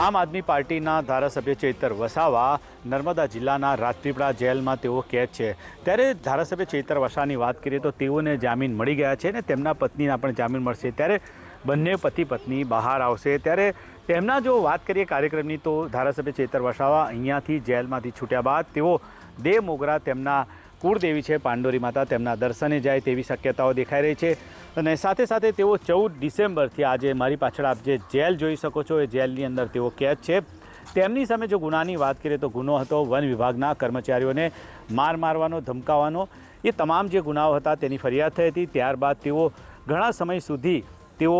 આમ આદમી પાર્ટીના ધારાસભ્ય ચેતર વસાવા નર્મદા જિલ્લાના રાજપીપળા જેલમાં તેઓ કેદ છે. ત્યારે ધારાસભ્ય ચેતર વસાવાની વાત કરીએ તો તેઓને જામીન મળી ગયા છે ને તેમના પત્નીના પણ જામીન મળશે. ત્યારે બંને પતિ પત્ની બહાર આવશે. ત્યારે તેમના જો વાત કરીએ કાર્યક્રમની તો ધારાસભ્ય ચેતર વસાવા અહીંયાથી જેલમાંથી છૂટ્યા બાદ તેઓ દેવ મોગરા તેમના કુળદેવી છે પાંડોરી માતા. તેમના દર્શને જાય તેવી શક્યતાઓ દેખાઈ રહી છે. અને સાથે સાથે તેઓ ચૌદ ડિસેમ્બરથી આજે મારી પાછળ આપ જે જેલ જોઈ શકો છો, એ જેલની અંદર તેઓ કેદ છે. તેમની સામે જો ગુનાની વાત કરીએ તો ગુનો હતો વન વિભાગના કર્મચારીઓને માર મારવાનો, ધમકાવવાનો. એ તમામ જે ગુનાઓ હતા તેની ફરિયાદ થઈ હતી. ત્યારબાદ તેઓ ઘણા સમય સુધી તેઓ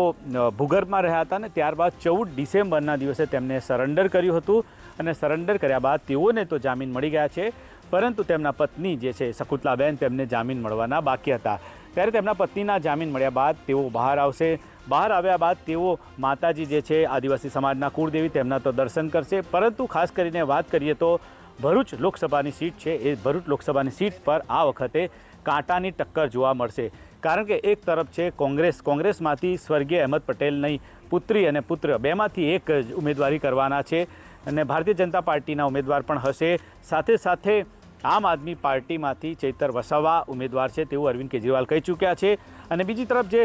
ભૂગર્ભમાં રહ્યા હતા ને ત્યારબાદ ચૌદ ડિસેમ્બરના દિવસે તેમને સરેન્ડર કર્યું હતું. અને સરેન્ડર કર્યા બાદ તેઓને તો જામીન મળી ગયા છે. પરંતુ તેમના પત્ની જે છે, શકુતલાબેન તેમને જામીન મળવાના બાકી હતા. ત્યારે તેમના પત્નીના જામીન મળ્યા બાદ તેઓ બહાર આવશે. બહાર આવ્યા બાદ તેઓ માતાજી જે છે, આદિવાસી સમાજના કુળદેવી, તેમના તો દર્શન કરશે. પરંતુ ખાસ કરીને વાત કરીએ તો ભરૂચ લોકસભાની સીટ છે, એ ભરૂચ લોકસભાની સીટ પર આ વખતે કાંટાની ટક્કર જોવા મળશે. કારણ કે એક તરફ છે કોંગ્રેસ, કોંગ્રેસમાંથી સ્વર્ગીય અહેમદ પટેલની પુત્રી અને પુત્ર બેમાંથી એક જ ઉમેદવારી કરવાના છે અને ભારતીય જનતા પાર્ટીના ઉમેદવાર પણ હશે. સાથે સાથે આમ આદમી પાર્ટીમાંથી ચૈતર વસાવા ઉમેદવાર છે તેવું અરવિંદ કેજરીવાલ કહી ચૂક્યા છે. અને બીજી તરફ જે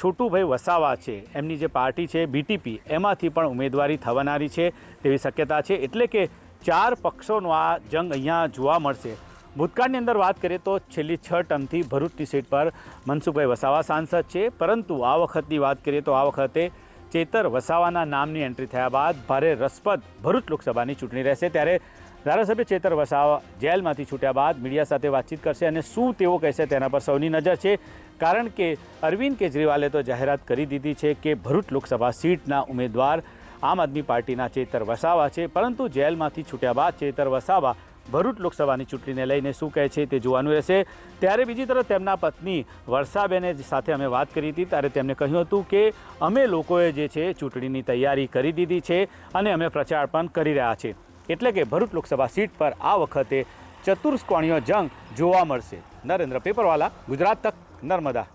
છોટુભાઈ વસાવા છે, એમની જે પાર્ટી છે, બીટીપી, એમાંથી પણ ઉમેદવારી થવાનારી છે તેવી શક્યતા છે. એટલે કે ચાર પક્ષોનો આ જંગ અહીંયા જોવા મળશે. ભૂતકાળની અંદર વાત કરીએ તો છેલ્લી છ ટર્મથી ભરૂચની સીટ પર મનસુખભાઈ વસાવા સાંસદ છે. પરંતુ આ વખતની વાત કરીએ તો આ વખતે ચેતર વસાવાના નામની એન્ટ્રી થયા બાદ ભારે રસપ્રદ ભરૂચ લોકસભાની ચૂંટણી રહેશે. ત્યારે ધારાસભ્ય ચેતર વસાવા જેલમાંથી છૂટ્યા બાદ મીડિયા સાથે વાતચીત કરશે અને શું તેઓ કહેશે તેના પર સૌની નજર છે. કારણ કે અરવિંદ કેજરીવાલે તો જાહેરાત કરી દીધી છે કે ભરૂચ લોકસભા સીટના ઉમેદવાર આમ આદમી પાર્ટીના ચેતર વસાવા છે. પરંતુ જેલમાંથી છૂટ્યા બાદ ચેતર વસાવા ભરૂચ લોકસભાની ચૂંટણીને લઈને શું કહે છે તે જોવાનું રહેશે. ત્યારે બીજી તરફ તેમના પત્ની વર્ષાબેને સાથે અમે વાત કરી હતી. ત્યારે તેમણે કહ્યું હતું કે અમે લોકોએ જે છે ચૂંટણીની તૈયારી કરી દીધી છે અને અમે પ્રચાર પણ કરી રહ્યા છે. એટલે કે ભરૂચ લોકસભા સીટ પર આ વખતે ચતુર્સ્કોણીય જંગ જોવા મળશે. નરેન્દ્ર પેપરવાલા, ગુજરાત તક નર્મદા.